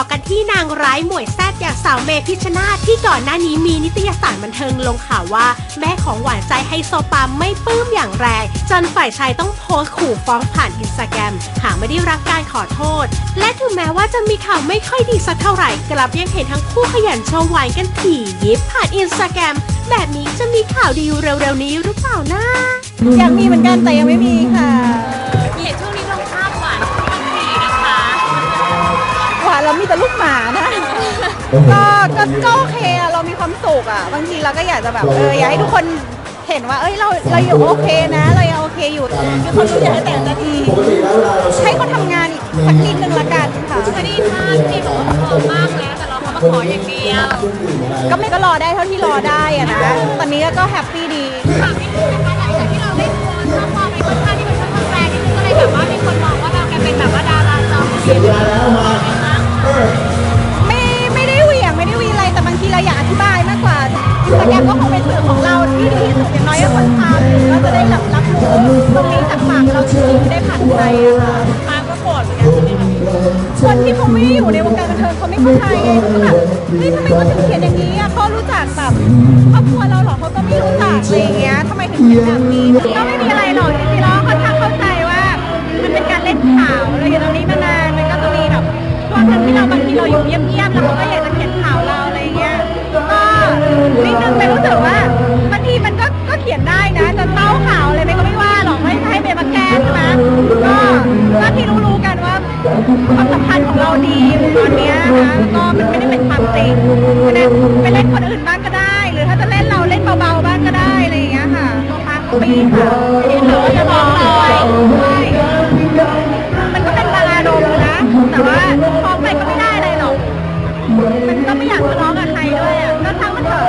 อกันที่นางร้ายหมวยแซดอย่างสาวเมพิชชนาติที่ก่อนหน้านี้มีนิตยสารบันเทิงลงข่าวว่า แม่ของหวานใจไฮโซปามไม่ปลื้มอย่างแรง จนฝ่ายชายต้องโพสต์ขู่ฟ้องผ่านอินสตาแกรมหากไม่ได้รับการขอโทษ และถึงแม้ว่าจะมีข่าวไม่ค่อยดีสักเท่าไหร่ กลับยังเห็นทั้งคู่ขยันโชว์หวานกันถี่ยิบผ่านอินสตาแกรมแบบนี้จะมีข่าวดีเร็วๆนี้หรือเปล่านะอยากมีเหมือนกันแต่ยังไม่มีค่ะามีแต่ลูกหมานะ ก็ก็ก็โอเคอะเรามีความสุขอะบางทีเราก็อยากจะแบบเอออยากให้ทุกคนเห็นว่า เอ้ยเราเราอยู่โอเคนะ เรายังโอเคอยู่มีคนรู้อยากให้แต่งนาทีให้เขาทำงานอีกสักนิดนึงละกันค่ะพอดีภาพที่บอกว่าพร้อมมากแล้วแต่เราเขามาขออย่างเดียวก็ไม่ก็รอได้เท่าที่รอได้อะนะ ตอนนี้ก็แฮปปี้ดี ถามนิดนึงนะคะหลังจากที่เราได้โพสต์ข้อความไปค่อนข้างที่มันค่อนข้างแรงนิดนึงก็เลยแบบว่ามีคนมองว่าเรากลายเป็นแบบว่าดาราจอมเสียง ว่าอินสตาแกก็คงเป็นสื่อของเราที่ดีที่สุดอย่างน้อยก็คนทำเราจะได้รับรับรู้ตรงนี้จากปากเราจริงๆได้ผ่านใครอะค่ะมาก็โกรธเหมือนกันใช่ไหมคะคนที่เขาไม่ได้อยู่ในวงการบันเทิงเขาไม่เข้าใจไงเขาก็แบบเฮ้ยทำไมเขาถึงเขียนอย่างนี้อะเขารู้จักแบบครอบครัวเราเหรอเขาก็ไม่รู้จักอะไรอย่างเงี้ยทำไมถึงเขียนแบบนี้ก็ไม่มีอะไรหรอกจริงๆแล้วค่อนข้างเข้าใจว่ามันเป็นการเล่นข่าวเราอยู่ตรงนี้มานานมันก็จะมีแบบช่วงหนึงที่เราบางทีเราอยู่เงียบๆแล้วเขาก็อยากจะ เต้าขาวอะไรไม่ก็ไม่ว่าหรอกไม่ให้เบมาแก้ใช่ไหมก็ก็ที่รู้ๆกันว่าความสัมพันธ์ของเราดีตอนเนี้ยนะคะก็มันไม่ได้เป็นความจริงเพราะฉะนั้นไปเล่นคนอื่นบ้างก็ได้ หรือถ้าจะเล่นเราเล่นเบาๆบ้างก็ได้อะไรอย่างเงี้ยค่ะตัวพักปีค่ะเหลือจะลองเลยใช่มันก็เป็นบางอารมนะ แต่ว่าท้องไปก็ไม่ได้อะไรหรอกมันก็ไม่อยากทะเลาะกับใครด้วยอะก็ทั้งวันเถอะ